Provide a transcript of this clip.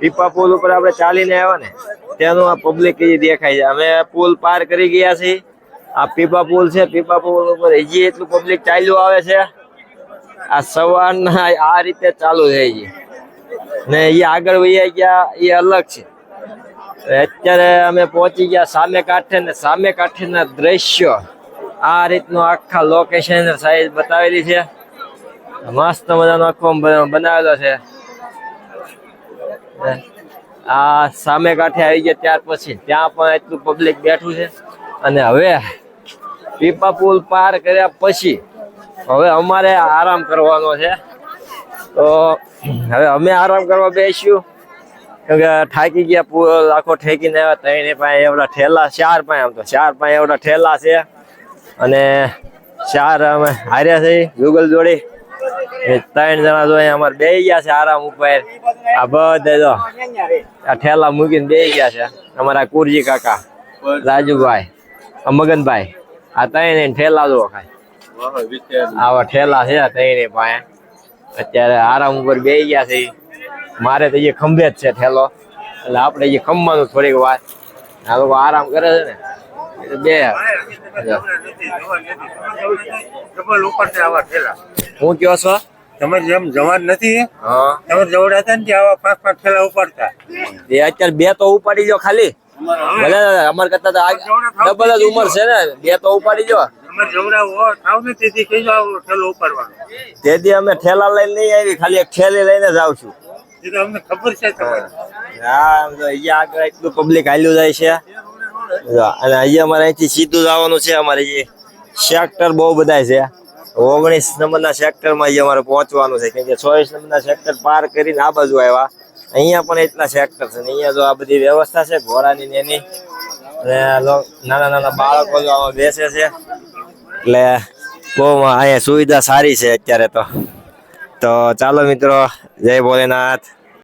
પીપા પુલ ઉપર આપણે ચાલીને આવ્યા ને, ત્યાંનું આ પબ્લિક દેખાય છે. અમે પુલ પાર કરી ગયા છીએ. આ પીપા પુલ છે, પીપા પુલ ઉપર હજી એટલું પબ્લિક ચાલ્યું આવે છે. આ સવારના આ રીતે ચાલુ થઈ છે ને એ આગળ વહી ગયા, એ અલગ છે. અત્યારે અમે પહોંચી ગયા સામે કાંઠે ને સામે કાંઠેના દ્રશ્યો. આ રીતનું આખા લોકેશન સાઈઝ બતાવેલી છે. મસ્ત મજાનો આખો બનાવેલો છે. આ સામે કાંઠે આવી ગયા ત્યાર પછી. ત્યાં પણ એટલું પબ્લિક બેઠું છે. અને હવે પીપા પુલ પાર કર્યા પછી હવે અમારે આરામ કરવાનો છે. તો હવે અમે આરામ કરવા બેસ્યું. કેમ કે થાકી ગયા પુલ, આખો ઠેકીને આવ્યા ત્રણે પાસે એવડા ઠેલા, ચાર પાસે આમ તો, ચાર પાસે એવડા ઠેલા છે. અને ચાર અમે હાર્યા છે, ગૂગલ જોડી. ત્રણ જણા જો અમારે બે ગયા છે આરામ ઉપર. આ બધે જો આ ઠેલા મૂકીને બે ગયા છે. અમારા કુરજી કાકા, રાજુભાઈ મગનભાઈ, આ ત્રણ ઠેલા જો ખાય આવા ઠેલા છે ત્રણે પાસે. અત્યારે આરામ ઉપર બે ગયા છે. મારે તો એ ખંભે જ છે ઠેલો. એટલે આપણે એ ખંભવાનું થોડીક વાર આ લોકો આરામ કરે છે ને. બે. ડબલ હું કયો છો? તમે જેમ જવાન નથી? તમે જવડા હતા ને આવા પાંચ પાંચ ઠેલા ઉપાડતા. એ અત્યારે બે તો ઉપાડી જો ખાલી. ભલે અમાર કરતા તો ડબલ જ ઉંમર છે ને. બે તો ઉપાડી જો. તેથી અમે ઠેલા લઈને નહીં આવી ખાલી એક ઠેલી લઈને જ આવશું. અમને ખબર છે હા તો અહીંયા આગળ એટલું પબ્લિક હાલ્યું જાય છે. અને અહીંયા અમારે અહીંથી સીધું જવાનું છે. અમારે જે સેક્ટર બહુ બધા છે. ઓગણીસ નંબરના સેક્ટરમાં અહીંયા અમારે પહોંચવાનું છે. કેમ કે ચોવીસ નંબરના સેક્ટર પાર કરીને આ બાજુ આવ્યા. અહીંયા પણ એટલા સેક્ટર છે અહીંયા જો આ બધી વ્યવસ્થા છે, ઘોડાની ને એની. અને નાના નાના બાળકો જો આમાં બેસે છે. એટલે બહુ અહીંયા સુવિધા સારી છે અત્યારે તો. તો ચાલો મિત્રો, જય ભોલેનાથ.